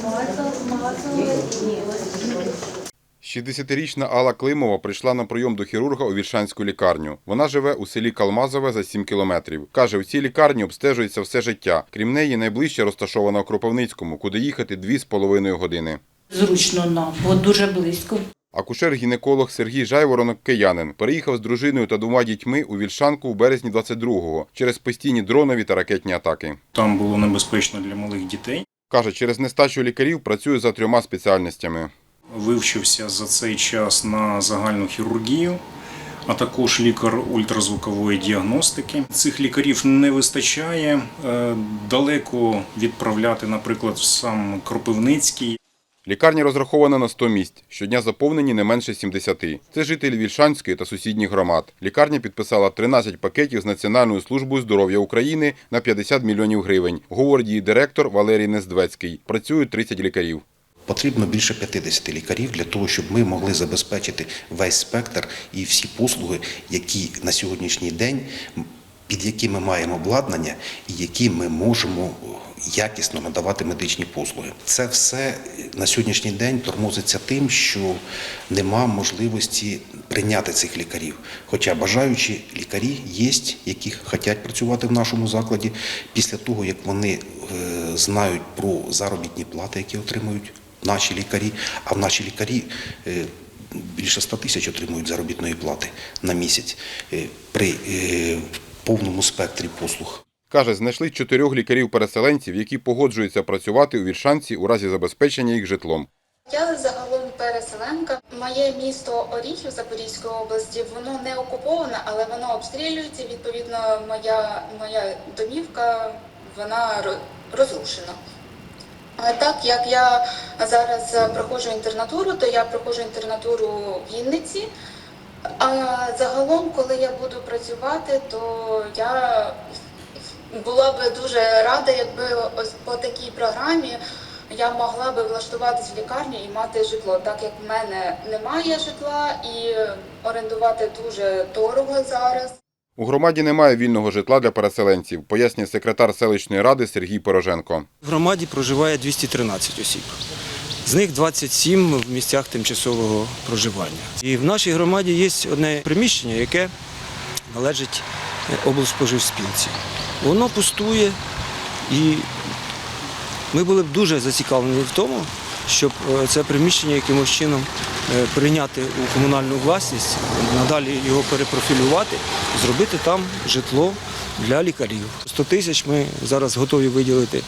І ось 60-річна Алла Климова прийшла на прийом до хірурга у Вільшанську лікарню. Вона живе у селі Калмазове за 7 кілометрів. Каже, у цій лікарні обстежується все життя. Крім неї, найближче розташована у Кропивницькому, куди їхати 2,5 години. Зручно нам, бо дуже близько. Акушер-гінеколог Сергій Жайворонок киянин переїхав з дружиною та двома дітьми у Вільшанку у березні 22-го через постійні дронові та ракетні атаки. Там було небезпечно для малих дітей. Каже, через нестачу лікарів працює за трьома спеціальностями. Вивчився за цей час на загальну хірургію, а також лікар ультразвукової діагностики. Цих лікарів не вистачає. Е, Далеко відправляти, наприклад, в сам Кропивницький. Лікарня розрахована на 100 місць. Щодня заповнені не менше 70. Це жителі Вільшанської та сусідніх громад. Лікарня підписала 13 пакетів з Національною службою здоров'я України на 50 мільйонів гривень, говорить її директор Валерій Нездвецький. Працюють 30 лікарів. Потрібно більше 50 лікарів для того, щоб ми могли забезпечити весь спектр і всі послуги, які на сьогоднішній день, під які ми маємо обладнання і які ми можемо якісно надавати медичні послуги. Це все на сьогоднішній день тормозиться тим, що нема можливості прийняти цих лікарів. Хоча бажаючі лікарі є, які хочуть працювати в нашому закладі після того, як вони е, знають про заробітні плати, які отримують наші лікарі, а наші лікарі е, більше 100 тисяч отримують заробітної плати на місяць е, при повному спектрі послуг. Каже, знайшли чотирьох лікарів-переселенців, які погоджуються працювати у Вільшанці у разі забезпечення їх житлом. Я загалом переселенка. Моє місто Оріхів Запорізької області, воно не окуповане, але воно обстрілюється. Відповідно, моя, моя домівка вона розрушена. Так як я зараз проходжу інтернатуру, то я проходжу інтернатуру в Вінниці. А загалом, коли я буду працювати, то я була би дуже рада, якби ось по такій програмі я могла би влаштуватись в лікарню і мати житло, так як в мене немає житла і орендувати дуже дорого зараз. У громаді немає вільного житла для переселенців, пояснює секретар селищної ради Сергій Пороженко. В громаді проживає 213 осіб. З них 27 в місцях тимчасового проживання. І в нашій громаді є одне приміщення, яке належить е, облспоживспілці. Воно пустує і ми були б дуже зацікавлені в тому, щоб е, це приміщення якимось чином е, прийняти у комунальну власність, надалі його перепрофілювати, зробити там житло для лікарів. 100 тисяч ми зараз готові виділити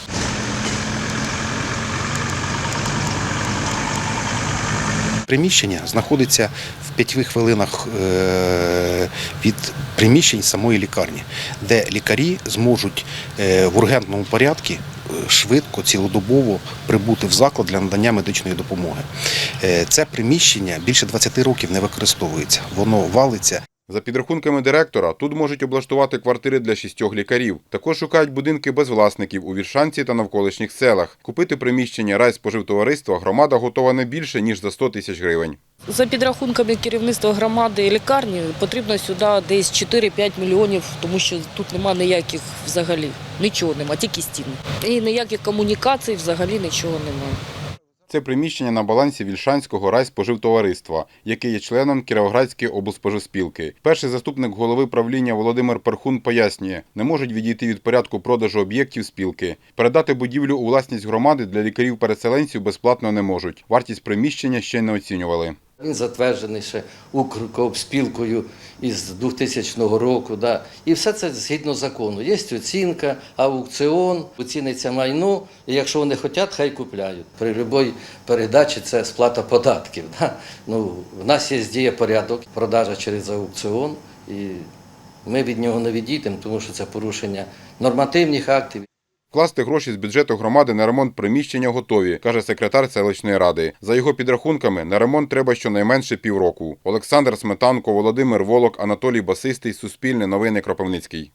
Приміщення знаходиться в п'яти хвилинах е, від приміщень самої лікарні, де лікарі зможуть е, в ургентному порядку е, швидко, цілодобово прибути в заклад для надання медичної допомоги. Це приміщення більше 20 років не використовується. Воно валиться. За підрахунками директора, тут можуть облаштувати квартири для шістьох лікарів. Також шукають будинки без власників у Віршанці та навколишніх селах. Купити приміщення райспоживтовариства громада готова не більше, ніж за 100 тисяч гривень. За підрахунками керівництва громади і лікарні потрібно сюди десь 4-5 мільйонів, тому що тут нема ніяких взагалі, нічого нема, тільки стіни. І ніяких комунікацій взагалі нічого немає. Це приміщення на балансі Вільшанського райспоживтовариства, яке є членом Кіровоградської облспоживспілки. Перший заступник голови правління Володимир Перхун пояснює, не можуть відійти від порядку продажу об'єктів спілки. Передати будівлю у власність громади для лікарів-переселенців безплатно не можуть. Вартість приміщення ще не оцінювали. Він затверджений ще Укркоопспілкою із 2000 року. Да. І все це згідно закону. Є оцінка, аукціон, оціниться майно, і якщо вони хочуть, хай купляють. При будь-якій передачі це сплата податків. Да. Ну, в нас є діє порядок, продажа через аукціон, і ми від нього не відійдемо, тому що це порушення нормативних актів. Вкласти гроші з бюджету громади на ремонт приміщення готові, каже секретар селищної ради. За його підрахунками, на ремонт треба щонайменше півроку. Олександр Сметанко, Володимир Волок, Анатолій Басистий, Суспільне новини Кропивницький.